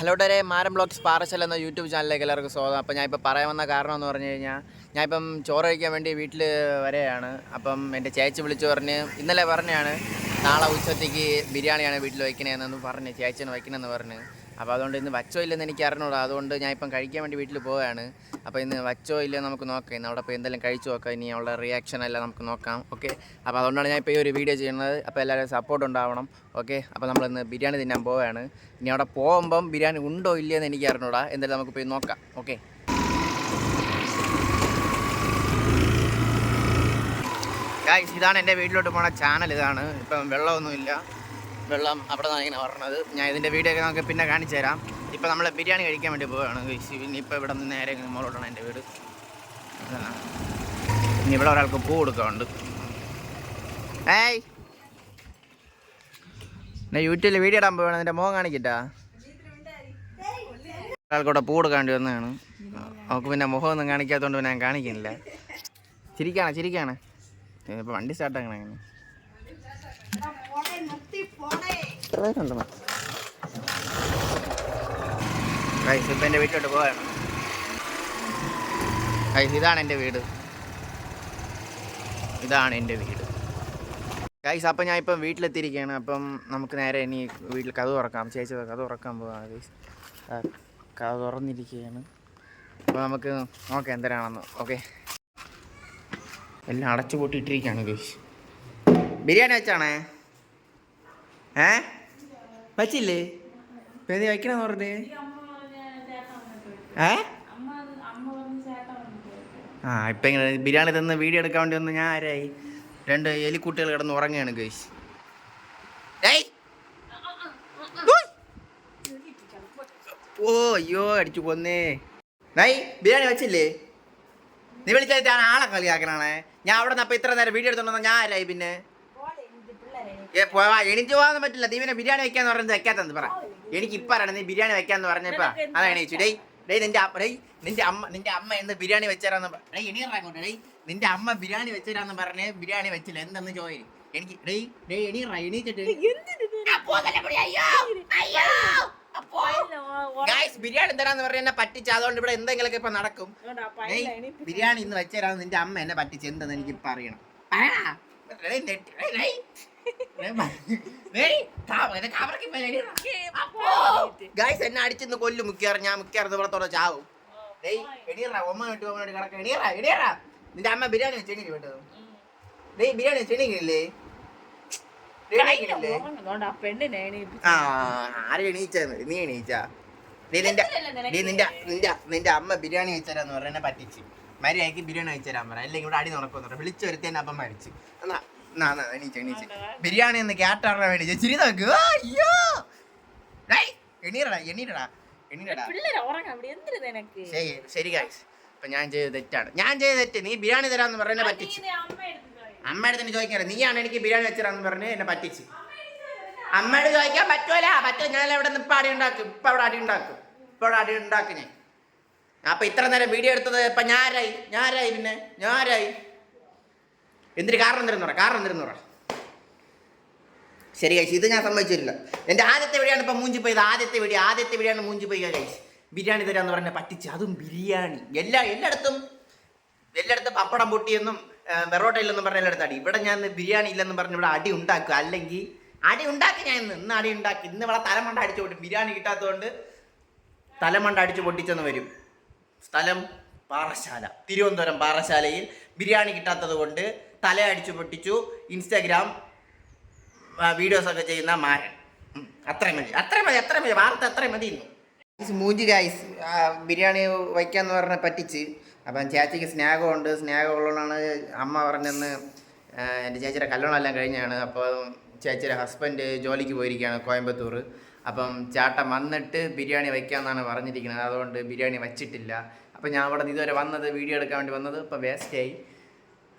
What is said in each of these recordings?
Hello ഡരെ മാരം blogs Parassala എന്ന YouTube ചാനലിലേക്ക് എല്ലാവർക്കും സ്വാഗതം. അപ്പോൾ ഞാൻ ഇപ്പോൾ പറയാൻ വന്ന കാരണം എന്ന് പറഞ്ഞു കഴിഞ്ഞാൽ ഞാൻ ഇപ്പം ചോറ് കഴിക്കാൻ വേണ്ടി വീട്ടിൽ വരെയാണ്. അപ്പം എന്റെ ചേച്ചി വിളിച്ചു പറഞ്ഞ് ഇന്നലെ പറഞ്ഞാണ് നാളെ ഉച്ചത്തേക്ക് ബിരിയാണിയാണ് വീട്ടിൽ വയ്ക്കണേന്നു പറഞ്ഞ് ചേച്ചിയാണ് വയ്ക്കണമെന്ന് പറഞ്ഞ്. അപ്പോൾ അതുകൊണ്ട് ഇന്ന് വച്ചോ ഇല്ലെന്ന് എനിക്ക് അറിഞ്ഞൂടാ. അതുകൊണ്ട് ഞാൻ ഇപ്പം കഴിക്കാൻ വേണ്ടി വീട്ടിൽ പോവുകയാണ്. അപ്പോൾ ഇന്ന് വച്ചോ ഇല്ലെന്ന് നമുക്ക് നോക്കാം. ഇന്ന് അവിടെ പോയി എന്തെല്ലാം കഴിച്ചു നോക്കാം. ഇനി അവളുടെ റിയാക്ഷൻ എല്ലാം നമുക്ക് നോക്കാം. ഓക്കെ അപ്പോൾ അതുകൊണ്ടാണ് ഞാൻ ഇപ്പോൾ ഈ ഒരു വീഡിയോ ചെയ്യുന്നത്. അപ്പോൾ എല്ലാവരും സപ്പോർട്ട് ഉണ്ടാവണം. ഓക്കെ അപ്പോൾ നമ്മൾ ഇന്ന് ബിരിയാണി തിന്നാൻ പോവുകയാണ്. ഇനി അവിടെ പോകുമ്പം ബിരിയാണി ഉണ്ടോ ഇല്ലയെന്ന് എനിക്ക് അറിഞ്ഞൂടാ. എന്തായാലും നമുക്ക് പോയി നോക്കാം. ഓക്കെ ഇതാണ് എന്റെ വീട്ടിലോട്ട് പോണ ചാനൽ ഇതാണ്. ഇപ്പം വെള്ളമൊന്നുമില്ല. വെള്ളം അവിടെ നിന്നാണ് ഇങ്ങനെ പറഞ്ഞത് ഞാൻ ഇതിന്റെ വീഡിയോ ഒക്കെ നമുക്ക് പിന്നെ കാണിച്ചു തരാം. ഇപ്പം നമ്മൾ ബിരിയാണി കഴിക്കാൻ വേണ്ടി പോവുകയാണ്. ഇനിയിപ്പോൾ ഇവിടെ നിന്ന് നേരെ മോളോട്ടാണ് എന്റെ വീട്. ഇനി ഇവിടെ ഒരാൾക്ക് പൂ കൊടുക്കാറുണ്ട് ഏയ്! ഞാൻ യൂട്യൂബിൽ വീഡിയോ ഇടാൻ പോവാണ് എന്റെ മുഖം കാണിക്കട്ടാ? ഒരാൾക്കൂടെ പൂ കൊടുക്കാണ്ടി വന്നതാണ്. അവൾക്ക് പിന്നെ മുഖമൊന്നും കാണിക്കാത്തതുകൊണ്ട് ഞാൻ കാണിക്കുന്നില്ല. ചിരിക്കാണ് ചിരിക്കാണ്. ഇപ്പോൾ വണ്ടി സ്റ്റാർട്ടാക്കണം അങ്ങനെ പേരുണ്ട് ഗൈസ് ഇപ്പം എന്റെ വീട്ടിലോട്ട് പോവാണ്. ഗൈസ് ഇതാണ് എന്റെ വീട്. ഇതാണ് എന്റെ വീട്. ഗൈസ് അപ്പം ഞാൻ ഇപ്പം വീട്ടിലെത്തിയിരിക്കുകയാണ്. അപ്പം നമുക്ക് നേരെ ഇനി വീട്ടിൽ കഥ തുറക്കാം. ചേച്ചി കഥ തുറക്കാൻ പോവാണ് ഗൈസ് കഥ തുറന്നിരിക്കുകയാണ്. അപ്പോൾ നമുക്ക് നോക്കാം എന്തരാണെന്ന് ഓക്കെ എല്ലാം അടച്ചു പൂട്ടിയിട്ടിരിക്കുകയാണ് ഗൈസ് ബിരിയാണി വെച്ചാണേ? ഏ? വച്ചില്ലേ എന്ത് വയ്ക്കണമെന്ന് പറഞ്ഞേ. ഏ? ആ ഇപ്പം ഇങ്ങനെ ബിരിയാണി തന്ന് വീഡിയോ എടുക്കാൻ വേണ്ടി വന്ന് ഞാൻ ആരായി? രണ്ട് എലിക്കുട്ടികൾ കിടന്ന് ഉറങ്ങുകയാണ് ഗൈസ് ഏയ്. ഓ അയ്യോ അടിച്ചു കൊന്നേ നൈ ബിരിയാണി വെച്ചില്ലേ? നീ വിളിച്ചാൽ ഞാൻ ആളെ കളിയാക്കണാണേ. ഞാൻ അവിടെ നിന്ന് അപ്പം ഇത്ര നേരം വീഡിയോ എടുത്തോണ്ടെന്ന് ഞാൻ ആരായി പിന്നെ? പോവാ എണീച്ചു പോകാൻ പറ്റില്ല. നീ പിന്നെ ബിരിയാണി വെക്കാന്ന് പറഞ്ഞത് വെക്കാത്തന്ന് പറ. എനിക്ക് ഇപ്പ അറിയണം നീ ബിരിയാണി വെക്കാന്ന് പറഞ്ഞപ്പാ. അതാ എണീച്ചു. ഡേ ഡേ നിന്റെ ഡേയ് നിന്റെ അമ്മ നിന്റെ അമ്മ എന്ന് ബിരിയാണി വെച്ചരാന്ന് ഡേയ് എണീറാ അങ്ങോട്ട് ഡേയ്. നിന്റെ അമ്മ ബിരിയാണി വെച്ചരാന്ന് പറഞ്ഞ് ബിരിയാണി വെച്ചില്ല. എന്തെന്ന് ചോദിച്ചു എനിക്ക് ഡേ ഡേയ് എണീറാ എണീച്ചിട്ട് ബിരിയാണി തരാന്ന് പറഞ്ഞ പറ്റിച്ച. അതുകൊണ്ട് ഇവിടെ എന്തെങ്കിലുമൊക്കെ ഇപ്പൊ നടക്കും. ബിരിയാണി ഇന്ന് വെച്ചരാന്ന് നിന്റെ അമ്മ എന്നെ പറ്റിച്ച്. എന്തെന്ന് എനിക്ക് ഇപ്പൊ അറിയണം. Guys, എന്നെ അടിച്ചിന്ന് കൊല്ലു മുക്കിയാറ് ഞാൻ മുക്കിയാറ് ഇവിടത്തോടെ ചാവും. ഡേയ് എണീറാ ഒമ്മ വിട്ട് ഒമ്മ വിട്ട് കിടക്ക. എണീറാ എണീറാ. നിന്റെ അമ്മ ബിരിയാണി വെച്ച് എണീര് വിട്ടത് ഡേയ് ബിരിയാണി വെച്ച് എണീക്കില്ലേ? എണീക്കില്ലേ? ആ ആരും എണീച്ചത് നീ എണീച്ചാ. നീ നിന്റെ നീ നിന്റെ നിന്റെ നിന്റെ അമ്മ ബിരിയാണി വെച്ചാലെന്ന് പറഞ്ഞ പറ്റിച്ച്. മര്യാദയ്ക്ക് ബിരിയാണി വെച്ചരാൻ പറ. അല്ലെങ്കിൽ ഇവിടെ അടി നടക്കുമെന്ന് പറഞ്ഞു വിളിച്ചു വരുത്തി അപ്പം മരിച്ച്. എന്നാ എണീച്ച് എണീച്ച്. ബിരിയാണി എന്ന് കേട്ടാറാൻ വേണ്ടി ചിരി നോക്ക്. അയ്യോ. എണീരടാ എണീരടാ ശരി ശരി ഗൈസ് അപ്പൊ ഞാൻ ചെയ്ത തെറ്റാണ്. ഞാൻ ചെയ്ത തെറ്റ്. നീ ബിരിയാണി തരാന്ന് പറഞ്ഞ പറ്റിച്ച്. അമ്മയുടെ തന്നെ ചോദിക്കാൻ നീയാണ് എനിക്ക് ബിരിയാണി വെച്ചരാന്ന് പറഞ്ഞ് എന്നെ പറ്റിച്ച്. അമ്മയോട് ചോദിക്കാൻ പറ്റൂല. പറ്റും ഞാൻ ഇവിടെ നിന്ന് ഇപ്പൊ അടി ഉണ്ടാക്കും. ഇപ്പൊ അവിടെ അടി ഉണ്ടാക്കും. ഇപ്പൊ അവിടെ അടി ഉണ്ടാക്കും ഞാൻ. അപ്പൊ ഇത്ര നേരം വീഡിയോ എടുത്തത് ഇപ്പൊ ഞാരായി ഞാരായി പിന്നെ ഞാരായി. എന്തിന് കാരണം തരുന്നു പറ കാരണം തരുന്നു പറ. ശരി കഴിച്ചു ഇത് ഞാൻ സമ്മതിച്ചില്ല എന്റെ ആദ്യത്തെ വീടിയാണ് ഇപ്പം മൂഞ്ചി പോയത്. ആദ്യത്തെ വീടി ആദ്യത്തെ വീടിയാണ് മൂഞ്ചി പോയി കഴിച്ച് ബിരിയാണി തരാന്ന് പറഞ്ഞ പറ്റിച്ച്. അതും ബിരിയാണി. എല്ലാ എല്ലായിടത്തും എല്ലായിടത്തും പപ്പടം പൊട്ടിയെന്നും വെറോട്ട ഇല്ലെന്നും പറഞ്ഞ എല്ലായിടത്തും അടി. ഇവിടെ ഞാൻ ബിരിയാണി ഇല്ലെന്നും പറഞ്ഞ് ഇവിടെ അടി ഉണ്ടാക്കുക. അല്ലെങ്കിൽ അടി ഉണ്ടാക്കി ഞാൻ ഇന്ന് ഇന്ന് അടി ഉണ്ടാക്കി. ഇന്ന് ഇവിടെ തലമണ്ട അടിച്ചു പൊട്ടി ബിരിയാണി കിട്ടാത്തതുകൊണ്ട് തലമണ്ട അടിച്ചു പൊട്ടിച്ചെന്ന് വരും. സ്ഥലം പാറശാല. തിരുവനന്തപുരം പാറശാലയിൽ ബിരിയാണി കിട്ടാത്തത് കൊണ്ട് തല അടിച്ചു പൊട്ടിച്ചു ഇൻസ്റ്റാഗ്രാം വീഡിയോസ് ഒക്കെ ചെയ്യുന്ന മാരൻ. അത്രയും മതി. അത്രയും മതി അത്രയും മതി. വാർത്ത അത്രയും മതി ഗൈസ് ആ, ബിരിയാണി വയ്ക്കാന്ന് പറഞ്ഞ പറ്റിച്ച്. അപ്പം ചേച്ചിക്ക് സ്നേഹമുണ്ട്. സ്നേഹമുള്ളതാണ് അമ്മ പറഞ്ഞെന്ന് എന്റെ ചേച്ചിയുടെ കല്യാണമെല്ലാം കഴിഞ്ഞാണ്. അപ്പോൾ ചേച്ചിയുടെ ഹസ്ബൻഡ് ജോലിക്ക് പോയിരിക്കുകയാണ് കോയമ്പത്തൂർ. അപ്പം ചേട്ടൻ വന്നിട്ട് ബിരിയാണി വയ്ക്കാമെന്നാണ് പറഞ്ഞിരിക്കുന്നത്. അതുകൊണ്ട് ബിരിയാണി വച്ചിട്ടില്ല. അപ്പം ഞാൻ അവിടെ ഇതുവരെ വന്നത് വീഡിയോ എടുക്കാൻ വേണ്ടി വന്നത് ഇപ്പോൾ വേസ്റ്റായി.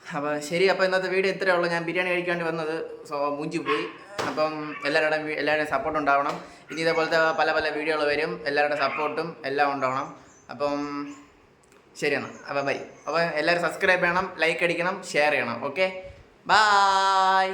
അപ്പോൾ ശരി അപ്പോൾ ഇന്നത്തെ വീഡിയോ ഇത്രയേ ഉള്ളൂ. ഞാൻ ബിരിയാണി കഴിക്കാൻ വേണ്ടി വന്നത് സോ മൂഞ്ചി പോയി. അപ്പം എല്ലാവരുടെയും എല്ലാവരുടെയും സപ്പോർട്ട് ഉണ്ടാവണം. ഇനി ഇതേപോലത്തെ പല പല വീഡിയോകൾ വരും. എല്ലാവരുടെ സപ്പോർട്ടും എല്ലാം ഉണ്ടാവണം. അപ്പം ശരി എന്നാൽ അപ്പോൾ ബൈ. അപ്പോൾ എല്ലാവരും സബ്സ്ക്രൈബ് ചെയ്യണം ലൈക്ക് അടിക്കണം ഷെയർ ചെയ്യണം. Okay bye